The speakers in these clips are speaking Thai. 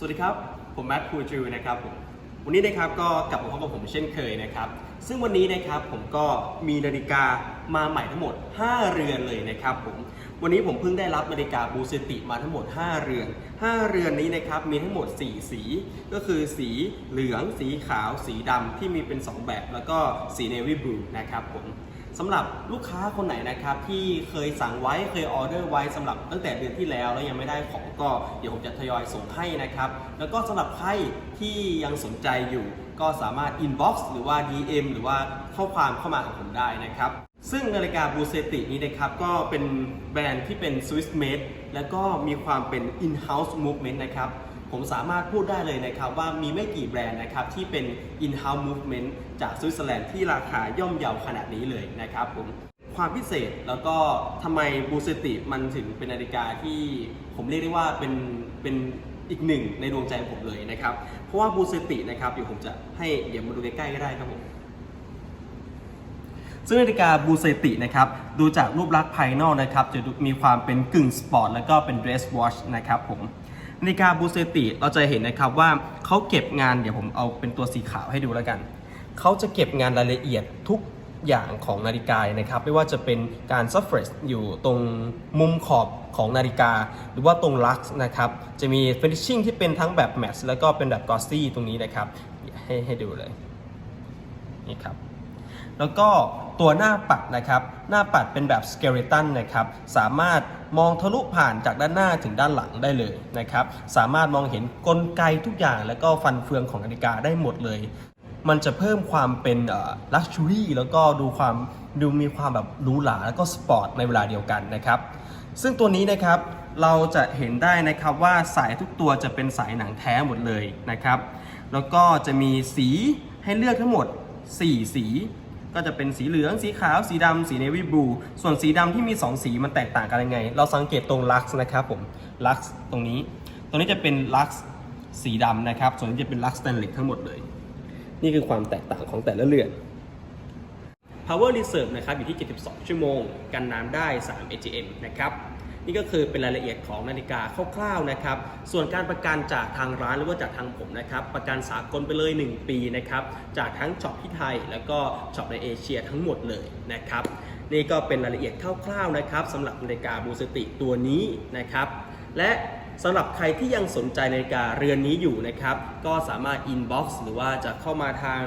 สวัสดีครับ ผมแมทคูจูนะครับผมวันนี้นะครับก็กลับมาพบกับผมเช่นเคยนะครับ ซึ่งวันนี้นะครับผมก็มีนาฬิกามาใหม่ทั้งหมด 5 เรือนเลยนะครับผมวันนี้ผมเพิ่งได้รับนาฬิกาบูเซติมาทั้งหมด 5 เรือน 5 เรือนนี้นะครับมีทั้งหมด 4 สี ก็คือสีเหลือง สีขาว สีดำที่มีเป็น 2 แบบ แล้วก็สีเนวี่บลูนะครับผม สำหรับลูกค้าคนไหนนะครับที่เคยสั่งไว้เคยออเดอร์ไว้สำหรับตั้งแต่เดือนที่แล้วแล้วยังไม่ได้ของก็เดี๋ยวผมจะทยอยส่งให้นะครับแล้วก็สำหรับใครที่ยังสนใจอยู่ ก็สามารถ inbox หรือว่า DM หรือว่าข้อความเข้ามาของผมได้นะครับซึ่งนาฬิกาบูเซตินี้นะครับก็เป็นแบรนด์ที่เป็น Swiss made แล้วก็มีความเป็น in-house movement นะครับ ผมสามารถพูดได้เลยนะครับว่ามีไม่กี่แบรนด์นะครับที่เป็น in-house movement จากสวิตเซอร์แลนด์ที่ราคาย่อมเยาขนาดนี้เลยนะครับผมความพิเศษแล้วก็ทำไมบูเซติมันถึงเป็นนาฬิกาที่ผมเรียกได้ว่าเป็นเป็นอีกหนึ่งในดวงใจผมเลยนะครับ เพราะว่าบูเซตินะครับเดี๋ยวผมจะให้เดี๋ยวมาดูใกล้ๆก็ได้ครับผมซึ่งนาฬิกาบูเซตินะครับดูจากรูปลักษณ์ภายนอกนะครับจะมีความเป็นกึ่งสปอร์ตแล้วก็เป็นเดรสวอชนะครับผม นาฬิกาบูเซติเราจะเห็นนะครับว่าเขาเก็บงานเดี๋ยวผมเอาเป็นตัวสีขาวให้ดูแล้วกันเขาจะเก็บงานรายละเอียดทุกอย่างของนาฬิกานะครับ ไม่ว่าจะเป็นการซัฟเฟรชอยู่ตรงมุมขอบของนาฬิกา หรือว่าตรงลักซ์นะครับ จะมีฟินิชชิ่งที่เป็นทั้งแบบแมทแล้วก็เป็นแบบกอสซี่ตรงนี้นะครับ ให้ให้ดูเลยนี่ครับ แล้วก็ตัวหน้าปัดนะครับ หน้าปัดเป็นแบบสเก e ตันนะครับ สามารถมองทะลุผ่านจากด้านหน้าถึงด้านหลังได้เลยนะครับ สามารถมองเห็นกลไกทุกอย่างแล้วก็ฟันเฟืองของนาฬิกาได้หมดเลย มันจะเพิ่มความเป็นลักชัวรี่แล้วก็ดูความดูมีความแบบหรูหราแล้วก็สปอร์ตในเวลาเดียวกันนะครับ ซึ่งตัวนี้นะครับเราจะเห็นได้นะครับว่าสายทุกตัวจะเป็นสายหนังแท้หมดเลยนะครับ แล้วก็จะมีสีให้เลือกทั้งหมด 4 สี ก็จะเป็นสีเหลือง สีขาว สีดำสีเนวี่บลู ส่วนสีดำที่มี 2 สีมันแตกต่างกันยังไง เราสังเกตตรงลักซ์นะครับผม ลักซ์ตรงนี้ ตรงนี้จะเป็นลักซ์สีดำนะครับ ส่วนนี้จะเป็นลักซ์สแตนเลสทั้งหมดเลย นี่คือความแตกต่างของแต่ละเรือน Power Reserve นะครับอยู่ที่ 72 ชั่วโมง กันน้ำได้ 3 AGM นะครับ นี่ก็คือเป็นรายละเอียดของนาฬิกาคร่าวๆนะครับ ส่วนการประกันจากทางร้านหรือว่าจากทางผมนะครับ ประกันสากลไปเลย 1 ปีนะครับ จากทั้งช็อปที่ไทย แล้วก็ช็อปในเอเชียทั้งหมดเลยนะครับ นี่ก็เป็นรายละเอียดคร่าวๆนะครับสำหรับนาฬิกาบูสติตัวนี้นะครับ และสำหรับใครที่ยังสนใจนาฬิกาเรือนนี้อยู่นะครับ ก็สามารถ inbox หรือว่าจะเข้ามาทาง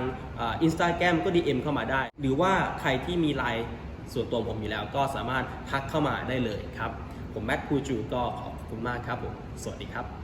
อินสตาแกรมก็ DM เข้ามาได้ หรือว่าใครที่มีไลน์ส่วนตัวผมอยู่แล้วก็สามารถทักเข้ามาได้เลยครับ ผมแม็กคูจูก็ขอบคุณมากครับผม สวัสดีครับ